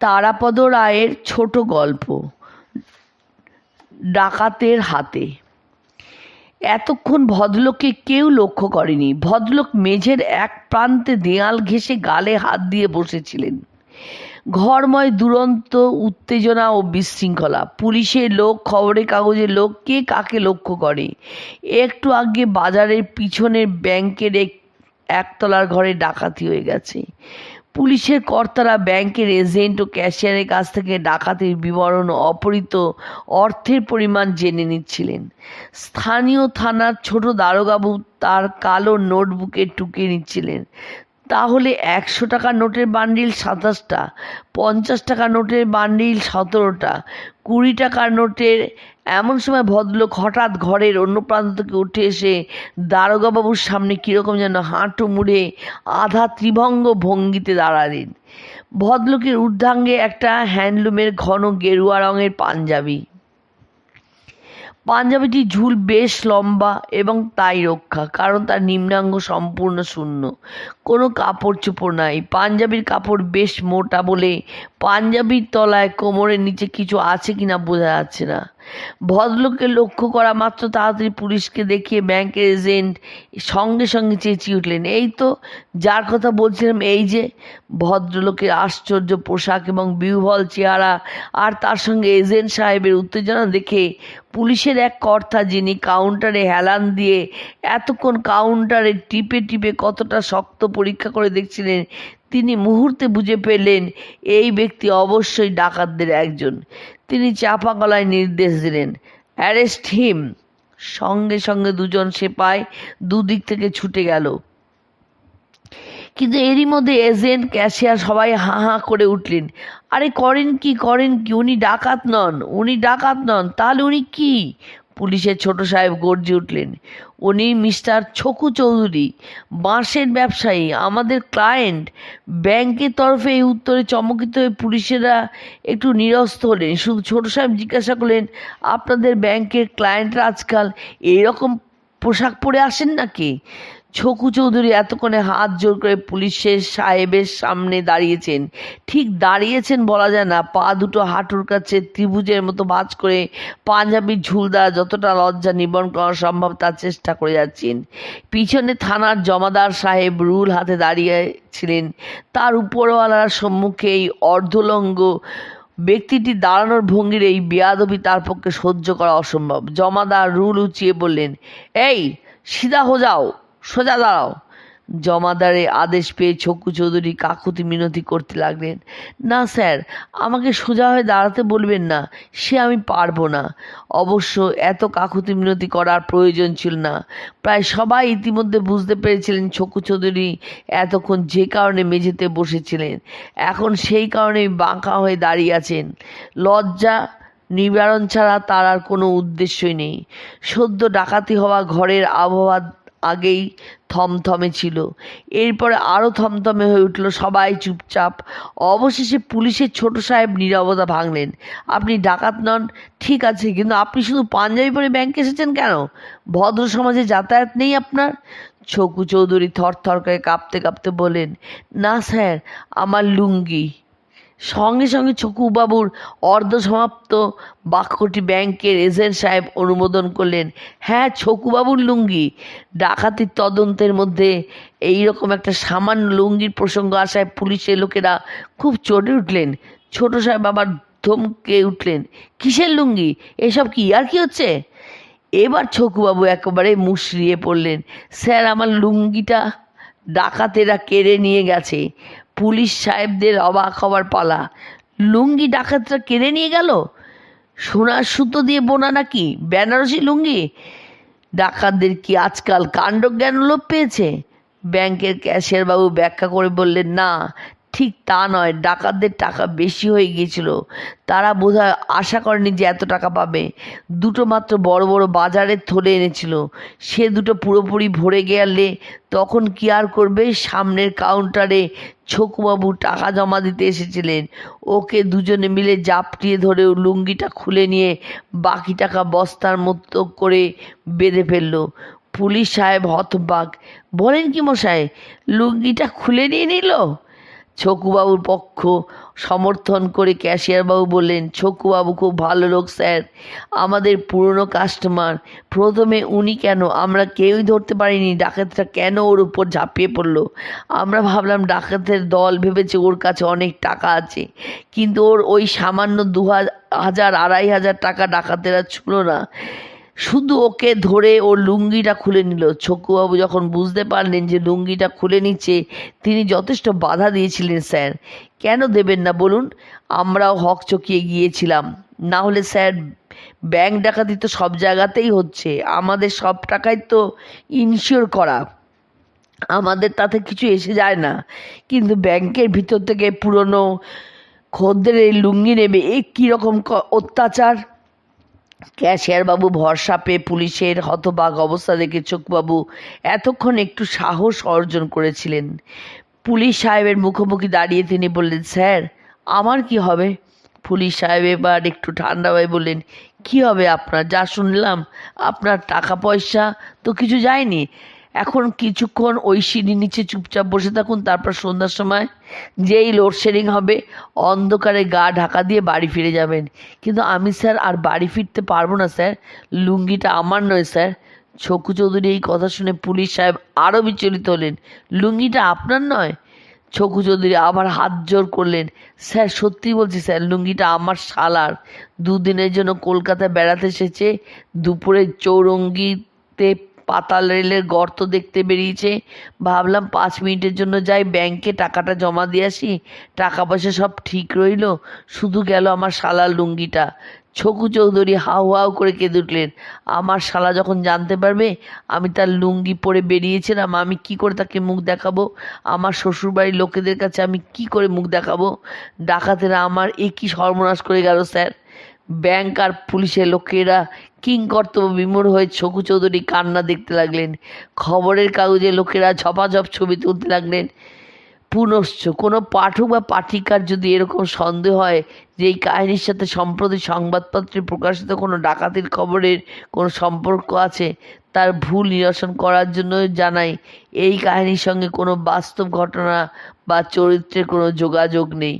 তারাপদ রায়ের ছোট গল্প, ডাকাতের হাতে। এতক্ষণ ভদ্রলোককে কেউ লক্ষ্য করেনি। ভদ্রলোক মেঝের এক প্রান্তে দেয়াল ঘেঁষে গালে হাত দিয়ে বসেছিলেন। ঘরময় দুরন্ত, উত্তেজনা ও বিশৃঙ্খলা। পুলিশের লোক, খবরের কাগজের লোক, কে কাকে লক্ষ্য করে? একটু আগে বাজারের পিছনের ব্যাংকের এক, একতলার ঘরে ডাকাতি হয়ে গেছে। পুলিশের কর্তারা ব্যাংকের এজেন্ট ও ক্যাশিয়ারের কাছ থেকে ডাকাতির বিবরণ ও অপহৃত অর্থের পরিমাণ জেনে নিচ্ছিলেন। স্থানীয় থানার ছোট দারোগাবু তার কালো নোটবুকে টুকে নিচ্ছিলেন। তাহলে একশো টাকার নোটের বান্ডিল সাতাশটা, পঞ্চাশ টাকার নোটের বান্ডিল সতেরোটা, কুড়ি টাকার নোটের এমন সময় ভদ্রলোক হঠাৎ ঘরের অন্য প্রান্ত থেকে উঠে এসে, দারোগাবাবুর সামনে কীরকম যেন হাঁটু মুড়ে আধা ত্রিভঙ্গ ভঙ্গিতে দাঁড়ালেন। ভদ্রলোকের ঊর্ধ্বাঙ্গে একটা হ্যান্ডলুমের ঘন গেরুয়া রঙের পাঞ্জাবি। পাঞ্জাবিটি ঝুল বেশ লম্বা এবং তাই রক্ষা, কারণ তার নিম্নাঙ্গ সম্পূর্ণ শূন্য। কোনো কাপড় চোপড় নাই। পাঞ্জাবির কাপড় বেশ মোটা বলে পাঞ্জাবির তলায় কোমরের নিচে কিছু আছে কিনা বোঝা যাচ্ছে না। ভদ্রলোককে লক্ষ্য করা মাত্র তাড়াতাড়ি পুলিশকে দেখিয়ে ব্যাংকের এজেন্ট সঙ্গে সঙ্গে চেঁচিয়ে উঠলেন। এই তো, যার কথা বলছিলাম এই যে, ভদ্রলোকের আশ্চর্য পোশাক এবং বিহ্বল চেহারা আর তার সঙ্গে এজেন্ট সাহেবের উত্তেজনা দেখে পুলিশের এক কর্তা যিনি কাউন্টারে হেলান দিয়ে এতক্ষণ কাউন্টারে টিপে টিপে কতটা শক্ত পরীক্ষা করে দেখছিলেন তিনি মুহূর্তে বুঝে পেলেন এই ব্যক্তি অবশ্যই ডাকাতদের একজন। তিনি চাপা গলায় নির্দেশ দিলেন, অ্যারেস্ট হিম। সঙ্গে সঙ্গে দুজন সেপাই দুদিক থেকে ছুটে গেল। কিন্তু এরই মধ্যে এজেন্ট, ক্যাশিয়ার সবাই হাঁ হাঁ করে উঠলেন। আরে করেন কি করেন কি? উনি ডাকাত নন, উনি ডাকাত নন। তাহলে উনি কি? পুলিশের ছোট সাহেব গর্জে উঠলেন। উনি মিস্টার ছকু চৌধুরী, বাঁশের ব্যবসায়ী, আমাদের ক্লায়েন্ট। ব্যাংকের তরফে এই উত্তরে চমকিত হয়ে পুলিশেরা একটু নিরস্ত হলেন। শুধু ছোট সাহেব জিজ্ঞাসা করলেন, আপনাদের ব্যাংকের ক্লায়েন্টরা আজকাল এইরকম পোশাক পরে আসেন নাকি? ছকু চৌধুরী এতক্ষণে হাত জোর করে পুলিশের সাহেবের সামনে দাঁড়িয়েছেন। ঠিক দাঁড়িয়েছেন বলা যায় না, পা দুটো হাঁটুর কাছে ত্রিভুজের মতো ভাঁজ করে পাঞ্জাবির ঝুল দ্বারা যতটা লজ্জা নিবরণ করা সম্ভব তার চেষ্টা করে যাচ্ছেন। পিছনে থানার জমাদার সাহেব রুল হাতে দাঁড়িয়েছিলেন। তার উপরওয়ালার সম্মুখে এই অর্ধলঙ্গ ব্যক্তিটি দাঁড়ানোর ভঙ্গির এই বেয়াদবি তার পক্ষে সহ্য করা অসম্ভব। জমাদার রুল উঁচিয়ে বললেন, এই, সিধা হো যাও। সোজা দাঁড়াও। জমাদারে আদেশ পেয়ে ছকু চৌধুরী কাকুতি মিনতি করতে লাগলেন। না, স্যার, আমাকে সোজা হয়ে দাঁড়াতে বলবেন না, সে আমি পারব না। অবশ্য এত কাকুতি মিনতি করার প্রয়োজন ছিল না। প্রায় সবাই ইতিমধ্যে বুঝতে পেরেছিলেন ছকু চৌধুরী এতক্ষণ যে কারণে মেঝেতে বসেছিলেন। এখন সেই কারণেই বাঁকা হয়ে দাঁড়িয়ে আছেন। লজ্জা, নিবারণ ছাড়া তার আর কোনো উদ্দেশ্যই নেই। সদ্য ডাকাতি হওয়া ঘরের আবহাওয়া আগেই থমথমে ছিল। এরপরে আরও থমথমে হয়ে উঠল সবাই চুপচাপ। অবশেষে পুলিশের ছোট সাহেব নীরবতা ভাঙলেন। আপনি ডাকাত নন, ঠিক আছে, কিন্তু আপনি শুধু পাঞ্জাবি পরে ব্যাংকে এসেছেন কেন? ভদ্র সমাজে যাতায়াত নেই আপনার? ছকু চৌধুরী থরথর করে কাঁপতে কাঁপতে বলেন না স্যার, আমার লুঙ্গি। সঙ্গে সঙ্গে ছকুবাবুর অর্ধসমাপ্ত বাক্যটি ব্যাংকের এজেন্ট সাহেব অনুমোদন করলেন। হ্যাঁ ছকুবাবুর লুঙ্গি। ডাকাতির তদন্তের মধ্যে এই রকম একটা সামান্য লুঙ্গির প্রসঙ্গ আসায় পুলিশের লোকেরা খুব চটে উঠলেন। ছোট সাহেব আবার ধমকে উঠলেন, কিসের লুঙ্গি? এসব কি আর কি হচ্ছে? এবার ছকুবাবু একেবারে মুশড়িয়ে পড়লেন, স্যার, আমার লুঙ্গিটা ডাকাতেরা কেড়ে নিয়ে গেছে। পুলিশ সাহেবদের অবাক হবার পালা। লুঙ্গি ডাকাতরা কেড়ে নিয়ে গেল? সোনার সুতো দিয়ে বোনা নাকি? বেনারসি লুঙ্গি? ডাকাতদের কি আজকাল কাণ্ড জ্ঞান লোপ পেয়েছে? ব্যাংকের ক্যাশের বাবু ব্যাখ্যা করে বললেন, না ঠিক তা নয়, ডাকাতদের টাকা বেশি হয়ে গিয়েছিল। তারা বোধহয় আশা করেনি যে এত টাকা পাবে। দুটো মাত্র বড় বড় বাজারের থলে এনেছিল। সে দুটো পুরোপুরি ভরে গেলে তখন কি আর করবে? সামনের কাউন্টারে ছকুবাবু টাকা জমা দিতে এসেছিলেন। ওকে দুজনে মিলে জাপটিয়ে ধরে লুঙ্গিটা খুলে নিয়ে বাকি টাকা বস্তার মতো করে বেঁধে ফেলল। পুলিশ সাহেব হতবাক। বলেন কি মশাই, লুঙ্গিটা খুলে নিয়ে নিল? ছকুবাবুর পক্ষ সমর্থন করে ক্যাশিয়ারবাবু বললেন, ছকুবাবু খুব ভালো লোক, স্যার। আমাদের পুরনো কাস্টমার। প্রথমে উনি কেন? আমরা কেউই ধরতে পারিনি। ডাকাতরা কেন ওর উপর ঝাঁপিয়ে পড়ল? আমরা ভাবলাম ডাকাতের দল ভেবেছে ওর কাছে অনেক টাকা আছে। কিন্তু ওর ওই সামান্য দু হাজার, আড়াই হাজার টাকা ডাকাতেরা ছিল না। শুধু ওকে ধরে ও লুঙ্গিটা খুলে নিল। ছকুবাবু যখন বুঝতে পারলেন যে লুঙ্গিটা খুলে নিচ্ছে, তিনি যথেষ্ট বাধা দিয়েছিলেন, স্যার। কেন দেবেন না বলুন? আমরাও হক চকিয়ে গিয়েছিলাম। না হলে স্যার, ব্যাংক ডাকাতি তো সব জায়গাতেই হচ্ছে। আমাদের সব টাকাই তো ইনশিওর করা। আমাদের তাতে কিছু এসে যায় না। কিন্তু ব্যাংকের ভিতর থেকে পুরনো খদ্দের এই লুঙ্গি নেবে, এ কীরকম অত্যাচার? ক্যাশিয়ারবাবু ভরসা পেয়ে পুলিশের হতবাক অবস্থা দেখে চোখবাবু এতক্ষণ একটু সাহস অর্জন করেছিলেন। পুলিশ সাহেবের মুখোমুখি দাঁড়িয়ে তিনি বললেন, স্যার, আমার কি হবে? পুলিশ সাহেব এবার একটু ঠান্ডা হয়ে বললেন, কি হবে আপনার? যা শুনলাম, আপনার টাকা পয়সা তো কিছু যায়নি। এখন কিছুক্ষণ ওই সিঁড়ির নিচে চুপচাপ বসে থাকুন, তারপর সন্ধ্যার সময় যেই লোডশেডিং হবে, অন্ধকারে গা ঢাকা দিয়ে বাড়ি ফিরে যাবেন। কিন্তু আমি স্যার আর বাড়ি ফিরতে পারব না স্যার, লুঙ্গিটা আমার নয় স্যার। ছকু চৌধুরী এই কথা শুনে পুলিশ সাহেব আরও বিচলিত হলেন। লুঙ্গিটা আপনার নয়? ছকু চৌধুরী আবার হাত জোর করলেন। স্যার, সত্যি বলছি স্যার, লুঙ্গিটা আমার শালার। দুদিনের জন্য কলকাতায় বেড়াতে এসেছে, দুপুরে চৌরঙ্গিতে পাতাল রেলের গর্ত দেখতে বেরিয়েছে। ভাবলাম পাঁচ মিনিটের জন্য যাই ব্যাংকে টাকাটা জমা দিয়ে আসি। টাকা পয়সা সব ঠিক রইল। শুধু গেল আমার শালার লুঙ্গিটা। ছকু চৌধুরী হাউ হাউ করে কেঁদে উঠলেন। আমার শালা যখন জানতে পারবে আমি তার লুঙ্গি পরে বেরিয়েছিলাম, আমি কি করে তাকে মুখ দেখাবো? আমার শ্বশুরবাড়ির লোকেদের কাছে আমি কি করে মুখ দেখাবো? ডাকাতেরা আমার এ সর্বনাশ করে গেল, স্যার। ব্যাংক আর পুলিশের লোকেরা কিংকর্তব্য বিমূঢ় হয়ে ছকু চৌধুরী কান্না দেখতে লাগলেন। খবরের কাগজে লোকেরা ঝপাঝপ ছবি তুলতে লাগলেন। পুনশ্চ কোনো পাঠক বা পাঠিকার যদি এরকম সন্দেহ হয় যে এই কাহিনীর সাথে সম্প্রতি সংবাদপত্রে প্রকাশিত কোনো ডাকাতির খবরের কোনো সম্পর্ক আছে, তার ভুল নিরসন করার জন্য জানাই, এই কাহিনীর সঙ্গে কোনো বাস্তব ঘটনা বা চরিত্রের কোনো যোগাযোগ নেই।